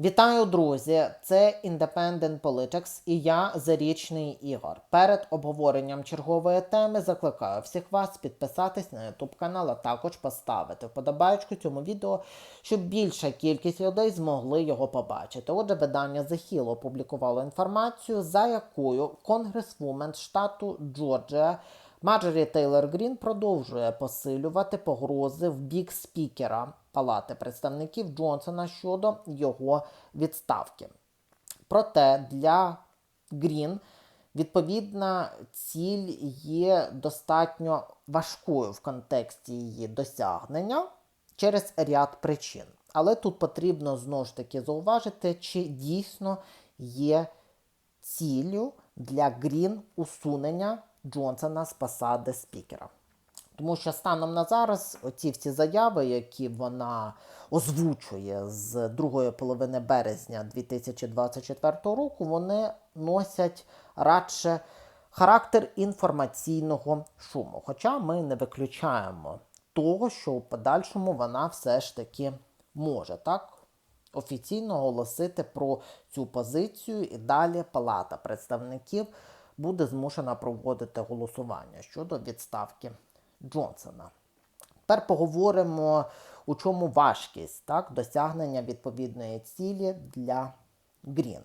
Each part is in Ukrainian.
Вітаю, друзі! Це Independent Politics і я Зарічний Ігор. Перед обговоренням чергової теми закликаю всіх вас підписатись на YouTube канал, а також поставити вподобайку цьому відео, щоб більша кількість людей змогли його побачити. Отже, видання The опублікувало інформацію, за якою конгресвумен штату Джорджія Марджорі Тейлор Грін продовжує посилювати погрози в бік спікера Палати представників Джонсона щодо його відставки. Проте для Грін відповідна ціль є достатньо важкою в контексті її досягнення через ряд причин. Але тут потрібно знову ж таки зауважити, чи дійсно є ціллю для Грін усунення Джонсона з посади спікера. Тому що станом на зараз оці всі заяви, які вона озвучує з другої половини березня 2024 року, вони носять радше характер інформаційного шуму. Хоча ми не виключаємо того, що у подальшому вона все ж таки може так офіційно оголосити про цю позицію, і далі Палата представників буде змушена проводити голосування щодо відставки Джонсона. Тепер поговоримо, у чому важкість так, досягнення відповідної цілі для Грін.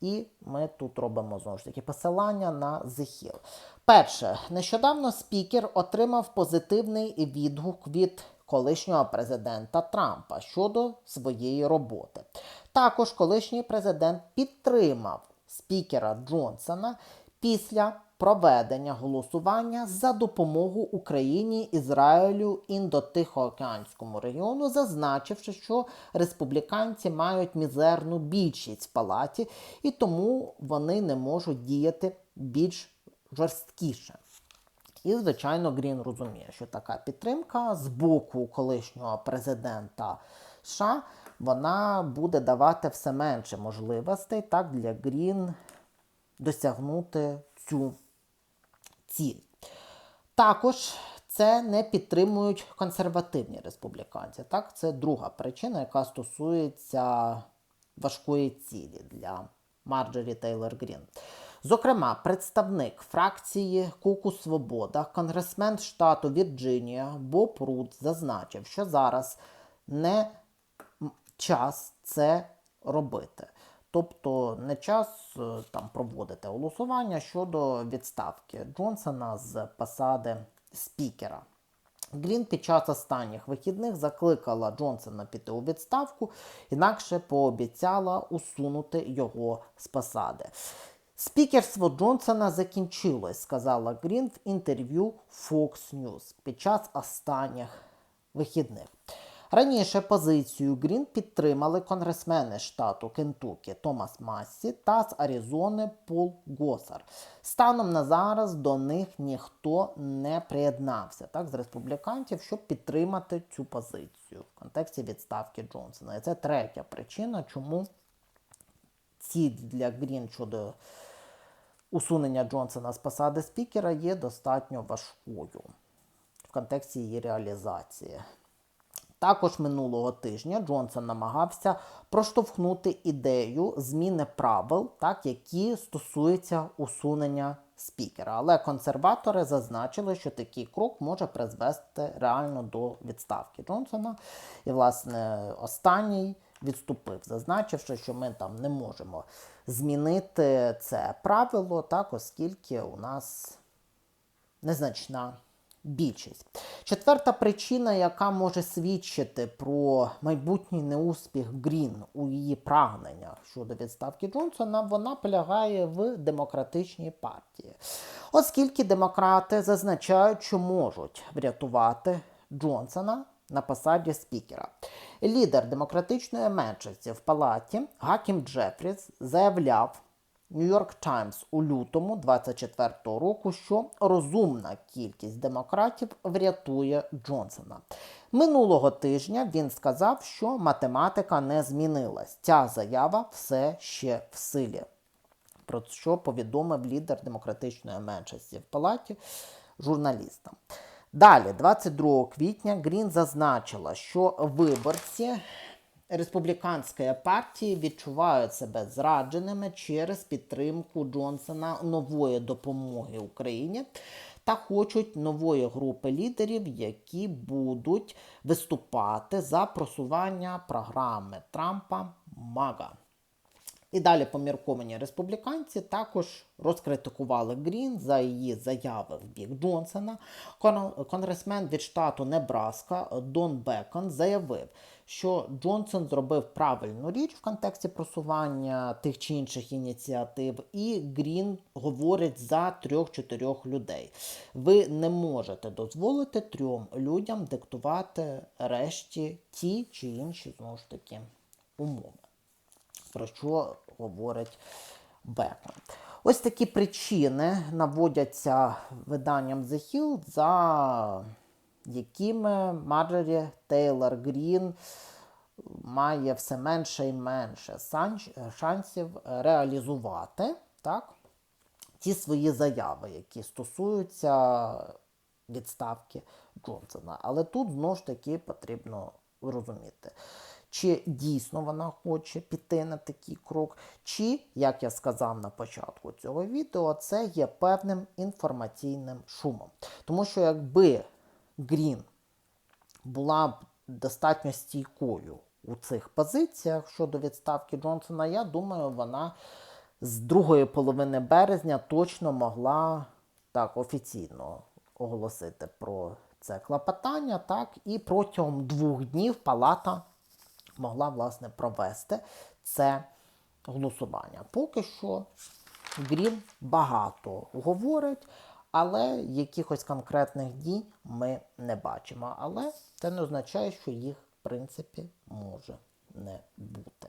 І ми тут робимо знову ж таки посилання на The Hill. Перше, нещодавно спікер отримав позитивний відгук від колишнього президента Трампа щодо своєї роботи. Також колишній президент підтримав спікера Джонсона після проведення голосування за допомогу Україні, Ізраїлю, індотихоокеанському регіону, зазначивши, що республіканці мають мізерну більшість в палаті і тому вони не можуть діяти більш жорсткіше. І, звичайно, Грін розуміє, що така підтримка з боку колишнього президента США вона буде давати все менше можливостей так для Грін досягнути цю ціль. Також це не підтримують консервативні республіканці. Так, це друга причина, яка стосується важкої цілі для Марджорі Тейлор Грін. Зокрема, представник фракції Куку Свобода, конгресмен штату Вірджинія Боб Рут зазначив, що зараз не час це робити. Тобто не час е, там проводити голосування щодо відставки Джонсона з посади спікера. Грін під час останніх вихідних закликала Джонсона піти у відставку, інакше пообіцяла усунути його з посади. Спікерство Джонсона закінчилось, сказала Грін в інтерв'ю Fox News під час останніх вихідних. Раніше позицію Грін підтримали конгресмени штату Кентукі Томас Массі та з Аризони Пол Госар. Станом на зараз до них ніхто не приєднався так, з республіканців, щоб підтримати цю позицію в контексті відставки Джонсона. І це третя причина, чому ціль для Грін щодо усунення Джонсона з посади спікера є достатньо важкою в контексті її реалізації. Також минулого тижня Джонсон намагався проштовхнути ідею зміни правил, так, які стосуються усунення спікера. Але консерватори зазначили, що такий крок може призвести реально до відставки Джонсона. І, власне, останній відступив, зазначивши, що ми там не можемо змінити це правило, так, оскільки у нас незначна більшість. Четверта причина, яка може свідчити про майбутній неуспіх Грін у її прагненнях щодо відставки Джонсона, вона полягає в демократичній партії. Оскільки демократи зазначають, що можуть врятувати Джонсона на посаді спікера. Лідер демократичної меншості в палаті Гакім Джефріс заявляв. Нью-Йорк Таймс у лютому 24-го року, що розумна кількість демократів врятує Джонсона. Минулого тижня він сказав, що математика не змінилась. Ця заява все ще в силі. Про що повідомив лідер демократичної меншості в палаті журналістам. Далі, 22 квітня, Грін зазначила, що виборці республіканські партії відчувають себе зрадженими через підтримку Джонсона нової допомоги Україні та хочуть нової групи лідерів, які будуть виступати за просування програми Трампа МАГА. І далі помірковані республіканці також розкритикували Грін за її заяви в бік Джонсона. Кон- Конгресмен від штату Небраска Дон Бекон заявив, що Джонсон зробив правильну річ в контексті просування тих чи інших ініціатив, і Грін говорить за трьох-чотирьох людей. Ви не можете дозволити трьом людям диктувати решті ті чи інші знову ж таки умови про що говорить Бекон. Ось такі причини наводяться виданням The Hill, за якими Марджорі Тейлор Грін має все менше і менше шансів реалізувати так, ті свої заяви, які стосуються відставки Джонсона. Але тут знову ж таки потрібно розуміти, чи дійсно вона хоче піти на такий крок, чи, як я сказав на початку цього відео, це є певним інформаційним шумом. Тому що якби Грін була б достатньо стійкою у цих позиціях щодо відставки Джонсона, я думаю, вона з другої половини березня точно могла так офіційно оголосити про це клопотання, так, і протягом двох днів палата могла власне провести це голосування. Поки що Грін багато говорить, але якихось конкретних дій ми не бачимо. Але це не означає, що їх, в принципі, може не бути.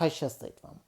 Хай щастить вам!